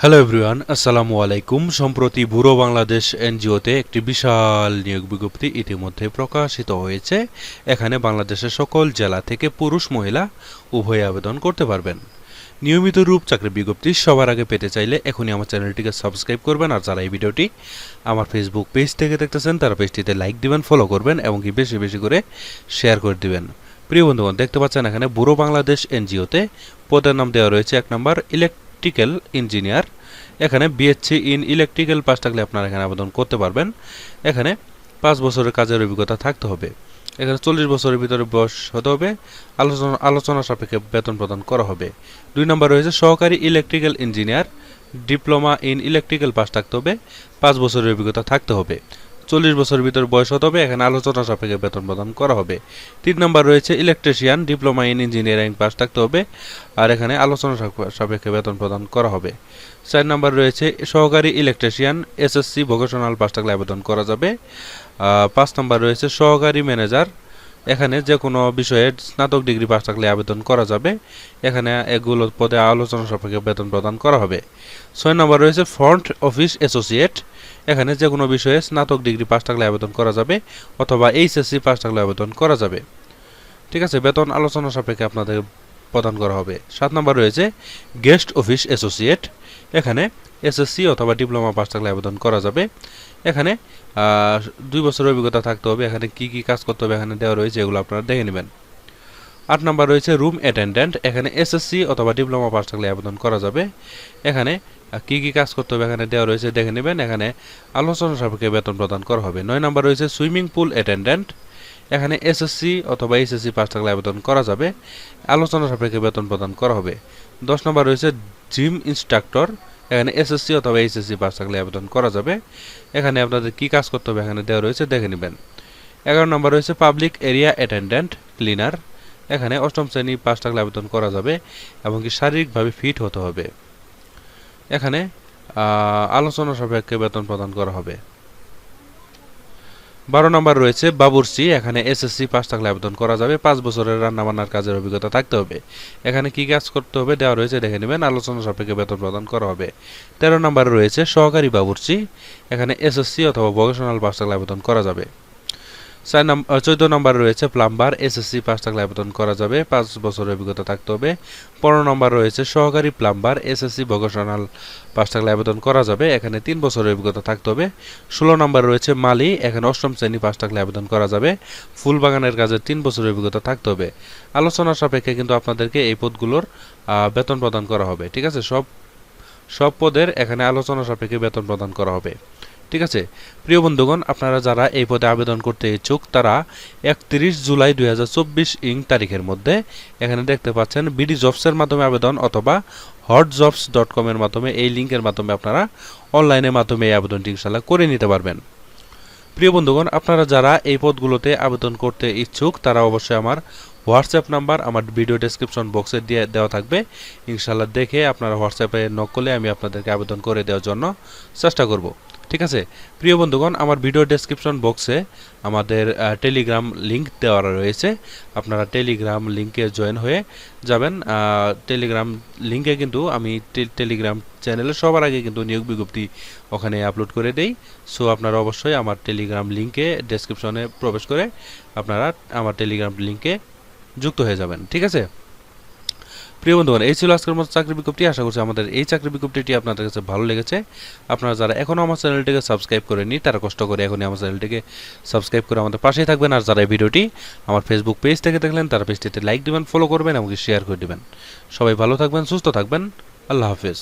Hello everyone আসসালামু আলাইকুম সম্প্রতি বুড়ো বাংলাদেশ এনজিওতে একটি বিশাল নিয়োগ বিজ্ঞপ্তি ইতিমধ্যে প্রকাশিত হয়েছে। এখানে বাংলাদেশের সকল জেলা থেকে পুরুষ মহিলা উভয়ে আবেদন করতে পারবেন। নিয়মিত রূপ চাকরি বিজ্ঞপ্তি সবার আগে পেতে চাইলে এখনই আমার চ্যানেলটিকে সাবস্ক্রাইব করবেন আর যারা এই ভিডিওটি আমার ফেসবুক পেজ থেকে দেখতেছেন, তারা পেজটিতে লাইক দিবেন ফলো করবেন এবং কি বেশি বেশি করে শেয়ার করে দিবেন। প্রিয় বন্ধুগণ, দেখতে পাচ্ছেন এখানে বুড়ো বাংলাদেশ এনজিওতে পদের নাম দেওয়া রয়েছে এক নম্বর ইলেকট্রিক্যাল ইঞ্জিনিয়ার এখানে বিএসসি ইন ইলেকট্রিক্যাল পাস থাকলে আপনারা এখানে আবেদন করতে পারবেন। এখানে পাঁচ বছরের কাজের অভিজ্ঞতা থাকতে হবে। এখানে চল্লিশ বছরের ভিতরে বয়স হতে হবে। আলোচনা আলোচনা সাপেক্ষে বেতন প্রদান করা হবে। দুই নম্বর রয়েছে সহকারী electrical engineer diploma in electrical pass থাকতে হবে। পাঁচ বছরের অভিজ্ঞতা থাকতে হবে। চল্লিশ বছর ভিতর বয়স হতে হবে, এখানে আলোচনা সাপেক্ষে বেতন প্রদান করা হবে। তিন নম্বর রয়েছে electrician diploma in engineering pass থাকতে হবে, আর এখানে আলোচনা সাপে- সাপেক্ষে বেতন প্রদান করা হবে। চার নম্বর রয়েছে সহকারী ইলেকট্রিশিয়ান এসএসসি ভোকেশনাল পাস থাকলে আবেদন করা যাবে। পাঁচ নম্বর রয়েছে সহকারী ম্যানেজার এখানে যে কোনো বিষয়ে স্নাতক ডিগ্রি পাস থাকলে আবেদন করা যাবে। এখানে এগুলো পদে আলোচনা সাপেক্ষে বেতন প্রদান করা হবে। ছয় নম্বর রয়েছে ফ্রন্ট অফিস অ্যাসোসিয়েট। এখানে যে কোনো বিষয়ে স্নাতক ডিগ্রি পাস থাকলে আবেদন করা যাবে অথবা এইচএসসি পাস থাকলে আবেদন করা যাবে। ঠিক আছে, বেতন আলোচনা সাপেক্ষে আপনাদের প্রদান করা হবে। সাত নম্বর রয়েছে গেস্ট অফিস অ্যাসোসিয়েট। এখানে এসএসসি অথবা ডিপ্লোমা পাস থাকলে আবেদন করা যাবে। এখানে দুই বছরের অভিজ্ঞতা থাকতে হবে। এখানে কি কি কাজ করতে হবে এখানে দেওয়া রয়েছে, এগুলো আপনারা দেখে নেবেন। আট নাম্বার রয়েছে রুম অ্যাটেন্ডেন্ট। এখানে এসএসসি অথবা ডিপ্লোমা পাস থাকলে আবেদন করা যাবে। এখানে কি কি কাজ করতে হবে এখানে দেওয়া রয়েছে, দেখে নেবেন। এখানে আলোচনা সাপেক্ষে বেতন প্রদান করা হবে। নয় নাম্বার রয়েছে সুইমিং পুল অ্যাটেন্ডেন্ট। এখানে এসএসসি অথবা এইচএসসি পাস থাকলে আবেদন করা যাবে। আলোচনা সাপেক্ষে বেতন প্রদান করা হবে। দশ নম্বর রয়েছে জিম ইনস্ট্রাক্টর। এখানে এসএসসি অথবা এইচএসসি পাস থাকলে আবেদন করা যাবে। এখানে আপনাদের কি কাজ করতে হবে? এখানে দেওয়া রয়েছে, দেখে নেবেন। এগারো নম্বর রয়েছে পাবলিক এরিয়া অ্যাটেন্ডেন্ট ক্লিনার এখানে অষ্টম শ্রেণি পাস থাকলে আবেদন করা যাবে এবং কি শারীরিকভাবে ফিট হতে হবে। এখানে আলোচনা সাপেক্ষে বেতন প্রদান করা হবে। বারো নম্বর রয়েছে বাবুরসি এখানে এসএসসি পাস থাকলে আবেদন করা যাবে। পাঁচ বছরের রান্নাবান্নার কাজের অভিজ্ঞতা থাকতে হবে। এখানে কি কাজ করতে হবে দেওয়া রয়েছে, দেখে নেবেন। আলোচনা সাপেক্ষে বেতন প্রদান করা হবে। তেরো নম্বরে রয়েছে, সহকারী বাবুরসি এখানে এসএসসি অথবা ভোকেশনাল পাস থাকলে আবেদন করা যাবে। চার নম্বর চোদ্দ নম্বর রয়েছে প্লাম্বার এসএসসি পাস থাকলে আবেদন করা যাবে, পাঁচ বছরের অভিজ্ঞতা থাকতে হবে। পনেরো নম্বর রয়েছে সহকারী প্লাম্বার এসএসসি ভোকেশনাল পাস থাকলে আবেদন করা যাবে, এখানে তিন বছরের অভিজ্ঞতা থাকতে হবে। ষোলো নম্বর রয়েছে মালি, এখানে অষ্টম শ্রেণি পাস থাকলে আবেদন করা যাবে ফুল বাগানের কাজে তিন বছরের অভিজ্ঞতা থাকতে হবে। আলোচনার সাপেক্ষে কিন্তু আপনাদেরকে এই পদগুলোর বেতন প্রদান করা হবে, ঠিক আছে? সব সব পদের এখানে আলোচনা সাপেক্ষে বেতন প্রদান করা হবে। ঠিক আছে? প্রিয় বন্ধুগণ, আপনারা যারা এই পদে আবেদন করতে ইচ্ছুক, তারা একত্রিশ জুলাই দুই হাজার চব্বিশ ইং তারিখের মধ্যে এখানে দেখতে পাচ্ছেন বিডি জবসের মাধ্যমে আবেদন অথবা হট জবস ডট কমের মাধ্যমে এই লিঙ্কের মাধ্যমে আপনারা অনলাইনের মাধ্যমে এই আবেদনটি ইনশাল্লাহ করে নিতে পারবেন। প্রিয় বন্ধুগণ, আপনারা যারা এই পদগুলোতে আবেদন করতে ইচ্ছুক, তারা অবশ্যই আমার হোয়াটসঅ্যাপ নাম্বার আমার ভিডিও ডেসক্রিপশন বক্সে দিয়ে দেওয়া থাকবে। ইনশাল্লাহ দেখে আপনারা হোয়াটসঅ্যাপে নক করলে আমি আপনাদেরকে আবেদন করে দেওয়ার জন্য চেষ্টা করব। ঠিক আছে? প্রিয় বন্ধুগণ, আমার ভিডিও ডেসক্রিপশন বক্সে আমাদের টেলিগ্রাম লিংক দেওয়া রয়েছে। আপনারা টেলিগ্রাম লিংকে জয়েন হয়ে যাবেন। টেলিগ্রাম লিংকে কিন্তু আমি টেলিগ্রাম চ্যানেলে সবার আগে কিন্তু নিয়োগ বিজ্ঞপ্তি ওখানে আপলোড করে দেই। সো আপনারা অবশ্যই আমার টেলিগ্রাম লিংকে ডেসক্রিপশনে প্রবেশ করে আপনারা আমার টেলিগ্রাম লিংকে যুক্ত হয়ে যাবেন। ঠিক আছে? প্রিয় বন্ধুগণ, এই ছিল আজকের মতো চাকরি বিজ্ঞপ্তি। আশা করছি আমাদের এই চাকরি বিজ্ঞপ্তিটি আপনাদের কাছে ভালো লেগেছে। আপনারা যারা এখনও আমার চ্যানেলটিকে সাবস্ক্রাইব করেনি তারা কষ্ট করে এখনই আমার চ্যানেলটিকে সাবস্ক্রাইব করে আমাদের পাশেই থাকবেন। আর যারা এই ভিডিওটি আমার ফেসবুক পেজ থেকে দেখলেন, তারা পেজটিতে লাইক দেবেন ফলো করবেন এবং শেয়ার করে দেবেন। সবাই ভালো থাকবেন, সুস্থ থাকবেন। আল্লাহ হাফেজ।